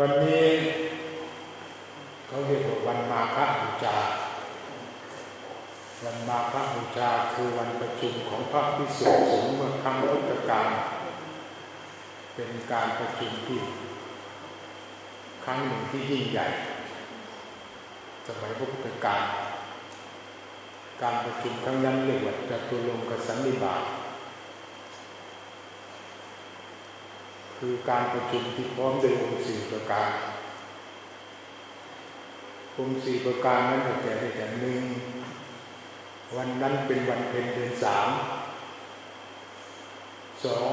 วันนี้เขาเรียกว่าวันมาฆบูชา วันมาฆบูชาคือวันประชุมของพระพิสุสงฆ์เมื่อครั้งพุทธกาลเป็นการประชุมที่ครั้งหนึ่งที่ยิ่งใหญ่ สมัยพระพุทธกาลการประชุมครั้งนั้นเรียกว่าจตุรงกสันนิบาต คือการประชุมที่พร้อมด้วยองค์สี่ประการองค์สี่ประการนั้นแต่ได้แต่หนึ่งวันนั้นเป็นวันเพ็ญเดือนสามสอง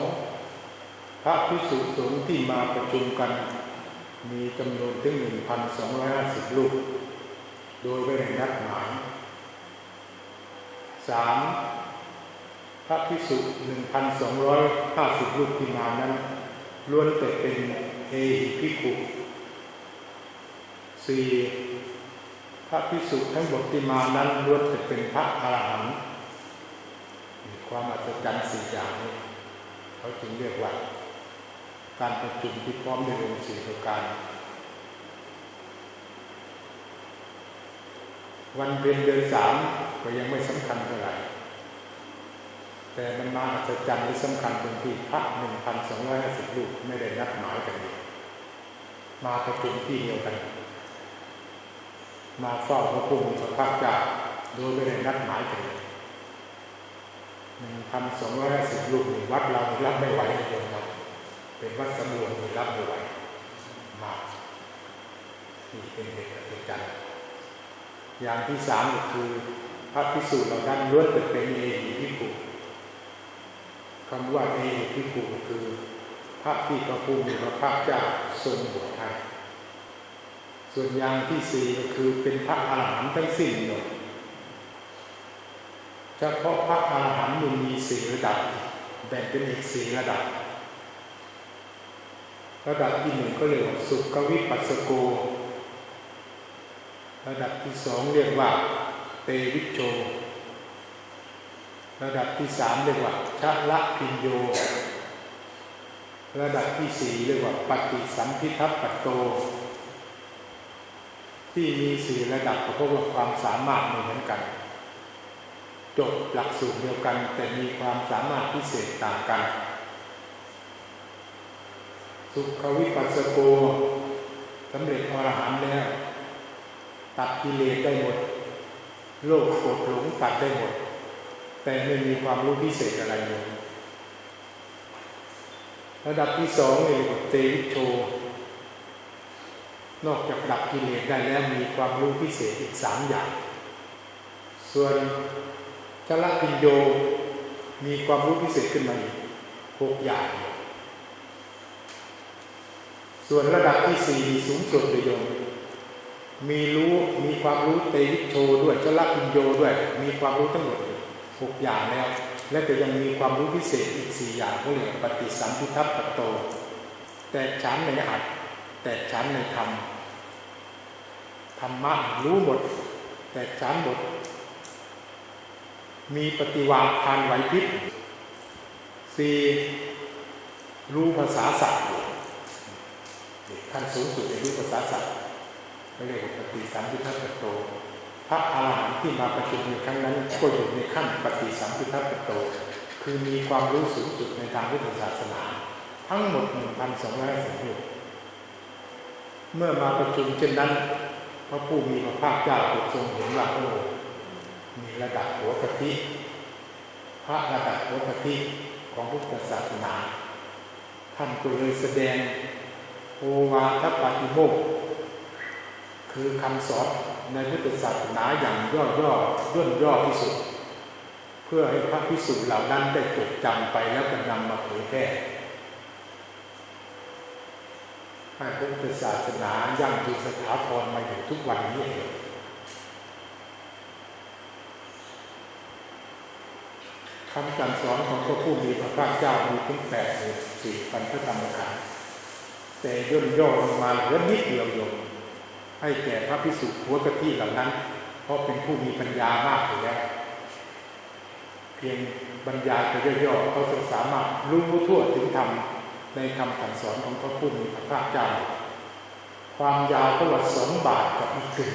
พระพิสุสงฆ์ที่มาประชุมกัน มีจำนวนถึงหนึ่งพันสองร้อยห้าสิบลูก โดยไม่ได้นัดหมายสามพระพิสุหนึ่งพันสองร้อยห้าสิบลูกที่มานั้น ล้วนแต่เป็นเอหิพิกุสี่พระพิสุทั้งหมดที่มานั้นล้วนแต่เป็นพระอรหันต์มีความอัศจรรย์สี่อย่างนี้เขาจึงเรียกว่า การประชุมที่พร้อมในองค์สี่ประการ วันเพ็ญเดือนสามก็ยังไม่สำคัญเท่าไหร่ แต่มันมาอัศจรรย์ที่สำคัญตรงที่พระหนึ่งพันสองร้อยห้าสิบรูปไม่ได้นัดหมายกันเลยมาประชุมที่เดียวกัน มาเฝ้าพระพุทธพระพักเจ้าโดยไม่ได้นัดหมายกันเลยหนึ่งพันสองร้อยห้าสิบรูปวัดเรารับไม่ไหวเลยครับเป็นวัดสำรวมรับไม่ไหวมากนี่เป็นเหตุอัศจรรย์อย่างที่สามก็คือพระพิสูจน์เราด้านล้วนเป็นเอหิพิกุ คำว่าเอหิพิกุคือพระที่พระภูมิพระภาคเจ้าทรงบวชให้ส่วนอย่างที่สี่ก็คือเป็นพระอรหันต์ทั้งสิ้นหมดเฉพาะพระอรหันต์มันมีสี่ระดับแบ่งเป็นอีกสี่ระดับ ระดับที่หนึ่งก็เรียกว่าสุขวิปัสสโก ระดับที่สองเรียกว่าเตวิโช ระดับที่สามเรียกว่าชะละพินโย ระดับที่สี่เรียกว่าปฏิสัมพิทัปโต ที่มีสี่ระดับก็เพราะว่าความสามารถไม่เหมือนกัน จบหลักสูตรเดียวกัน แต่มีความสามารถพิเศษต่างกัน สุขวิปัสสโกสำเร็จอรหันต์แล้ว ตัดกิเลสได้หมด โลภโกรธหลงตัดได้หมด แต่ไม่มีความรู้พิเศษอะไรเลยระดับที่สองเรียกว่าเตวิโช นอกจากดับกิเลสได้แล้วมีความรู้พิเศษอีกสามอย่าง ส่วนชละปิญโยมีความรู้พิเศษขึ้นมาอีกหกอย่าง ส่วนระดับที่สี่สูงสุดเลยโยมมีรู้มีความรู้เตวิโชด้วยชละปิญโยด้วย มีความรู้ทั้งหมด หกอย่างแล้ว และก็ยังมีความรู้พิเศษอีกสี่อย่างเขาเรียกปฏิสัมพิทัปปโต แต่ชั้นในอัดแต่ชั้นในธรรมธรรมะรู้หมด แต่ชั้นหมด มีปฏิวาพานไหวพริบสี่รู้ภาษาสัตว์ขั้นสูงสุดในรู้ภาษาสัตว์เรียกว่าปฏิสัมพิทัปโต ระอาหารหันต์ที่มาประชุมในครั้งนั้นก็อยู่ในขั้นปฏิสัมพิทัปโต คือมีความรู้สูงสุดในทางพุทธศาสนา ทั้งหมด 1,250รูปเมื่อมาประชุมเช่นนั้น พระผู้มีพระภาคเจ้าทรงเห็นว่าโอ้มีระดับหัวกะทิพระระดับหัวกะทิของพุทธศาสนาท่านก็เลยแสดงโอวาทปาติโมก คือคำสอนในพุทธศาสนาอย่างย่อๆย่นย่อที่สุด เพื่อให้พระพิสุเหล่านั้นได้จดจำไปแล้วก็นำมาเผยแพร่ให้พุทธศาสนายั่งยืนสถาพรมาอยู่ทุกวันนี้เองคำสั่งสอนของพระผู้มีพระภาคเจ้ามีถึงแปดหมื่นสี่พันพระธรรมขันธ์แต่ย่นย่อลงมาเหลือนิดเดียวโยม ให้แก่พระพิสุหัวกะทิเหล่านั้น เพราะเป็นผู้มีปัญญามากอยู่แล้ว เพียงบรรยายไปย่อๆเขาจะสามารถรู้ทั่วถึงธรรมในคำสั่งสอนของพระผู้มีพระภาคเจ้า ความยาวก็ว่าสองบาทกับอีกกึ่ง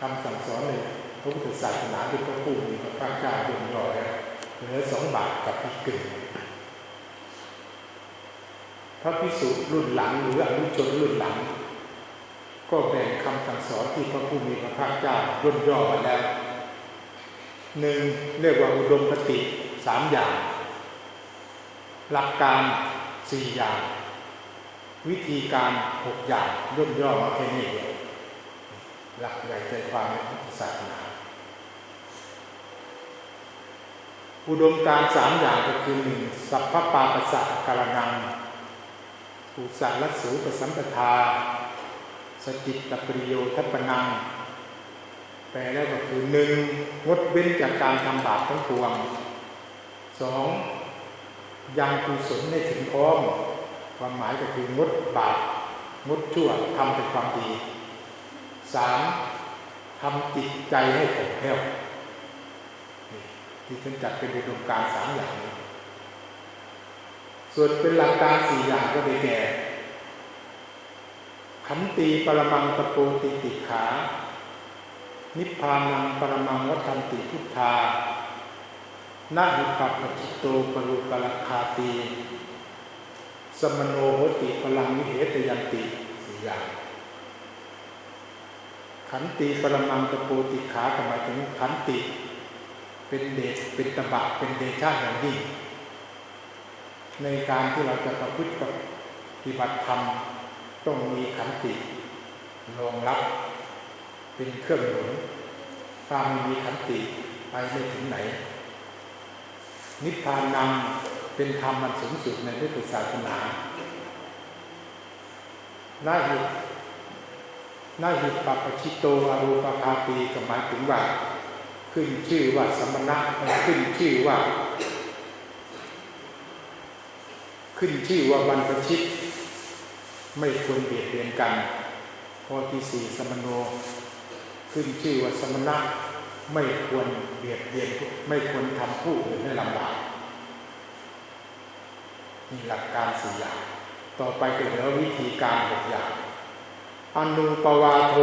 คำสั่งสอนในพระพุทธศาสนาที่พระผู้มีพระภาคเจ้าย่นย่อแล้วเหลือสองบาทกับอีกกึ่ง พระพิสุรุ่นหลังหรืออนุชนรุ่นหลัง ก็แบ่งคำสั่งสอนที่พระผู้มีพระภาคเจ้าย่นย่อมาแล้วหนึ่งเรียกว่าอุดมคติสามอย่าง หลักการสี่อย่าง วิธีการหกอย่างย่นย่อมาแค่นี้เดียวหลักใหญ่ใจความในพุทธศาสนาอุดมการสามอย่างก็คือหนึ่งสัพพปาปัสสะการนัง อุสาลสูปสัมปทา สจิตตปริโยทัปนัง แปลแล้วก็คือหนึ่งงดเว้นจากการทำบาปทั้งปวงสองยังกุศลให้ถึงพร้อม ความหมายก็คืองดบาปงดชั่วทำแต่ความดีสามทำจิตใจให้ผ่องแผ้วนี่ที่ฉันจัดเป็นอุดมการสามอย่างนี้ ส่วนเป็นหลักการสี่อย่างก็ได้แก่ขันตีปรมังตะโปติติขา นิพพานังปรมังวัฏันติพุทธานาหิปัปปจิตโตปรุปรคาตี สมโนโหติพลังวิเหตยันติสี่อย่าง ขันติปรมังตะโปติขาหมายถึงขันติ เป็นเดชเป็นตบะเป็นเดชาอย่างยิ่ง ในการที่เราจะประพฤติปฏิบัติธรรมต้องมีขันติรองรับเป็นเครื่องหนุนถ้าไม่มีขันติไปไม่ถึงไหน นิพพานนำเป็นธรรมมันสูงสุดในพุทธศาสนาน่าหิน่าหิปัปปชิโตอรูปคาตีก็หมายถึงว่า ขึ้นชื่อว่าสมณะขึ้นชื่อว่า ขึ้นชื่อว่าบรรพชิต ไม่ควรเบียดเบียนกัน ข้อที่สี่สมโน ขึ้นชื่อว่าสมณะไม่ควรเบียดเบียนไม่ควรทำผู้อื่นให้ลำบากนี่หลักการสี่อย่าง ต่อไปก็เหลือวิธีการหกอย่างอนุปวาโท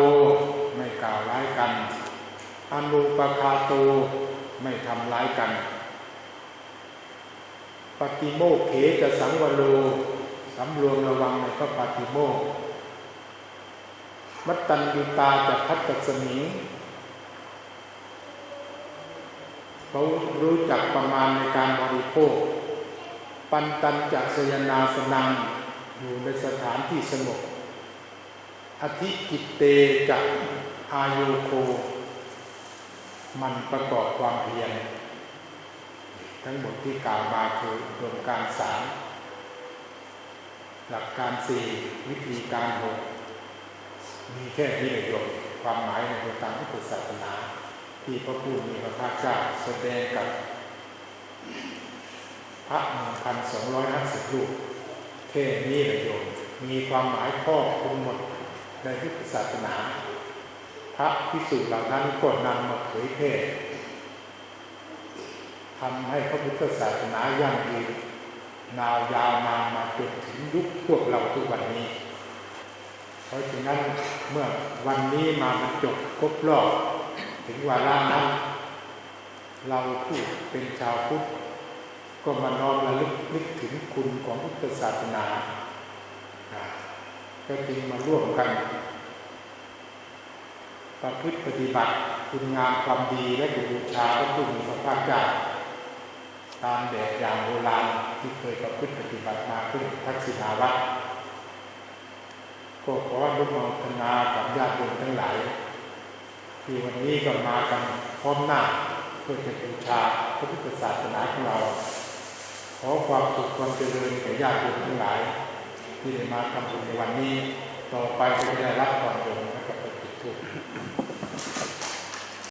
ไม่กล่าวร้ายกันอนุปคาโตไม่ทำร้ายกัน ปฏิโมกเขจะสังวโรสำรวมระวังในพระปฏิโมกมัตตัญญูตาจะพัฒสมิงเขารู้จักประมาณในการบริโภค ปันตันจะสยนาสนัง อยู่ในสถานที่สงบอธิกิตเตจะอายุโค มันประกอบความเพียร ทั้งหมดที่กล่าวมาคือรวมการสามหลักการสี่วิธีการหกมีแค่นี้เลยโยมความหมายในทางพุทธศาสนา ที่พระผู้มีพระภาคเจ้าแสดงกับ พระหนึ่งพันสองร้อยห้าสิบรูปแค่นี้เลยโยมมีความหมายครอบคลุมหมดในพุทธศาสนา พระพิสุเหล่านั้นก็นำมาเผยแพร่ ทำให้พระพุทธศาสนายั่งยืนนาวยาวนานมาจนถึงยุคพวกเราทุกวันนี้ เพราะฉะนั้นเมื่อวันนี้มาบรรจบครบรอบถึงวาระนั้น เราผู้เป็นชาวพุทธก็มาน้อมระลึกนึกถึงคุณของพุทธศาสนาก็จึงมาร่วมกัน ประพฤติปฏิบัติคุณงามความดีและบูชาพระผู้มีพระภาคเจ้า ตามแบบอย่างโบราณที่เคยประพฤติปฏิบัติมาขึ้นทักษิณาวัตรก็ขออนุโมทนากับญาติโยมทั้งหลาย ที่วันนี้ก็มากันพร้อมหน้าเพื่อจะบูชาพระพุทธศาสนาของเรา ขอความสุขความเจริญแก่ญาติโยมทั้งหลาย ที่ได้มาทำบุญในวันนี้ ต่อไปก็จะได้รับความโยมและก็ไปติดทุกข์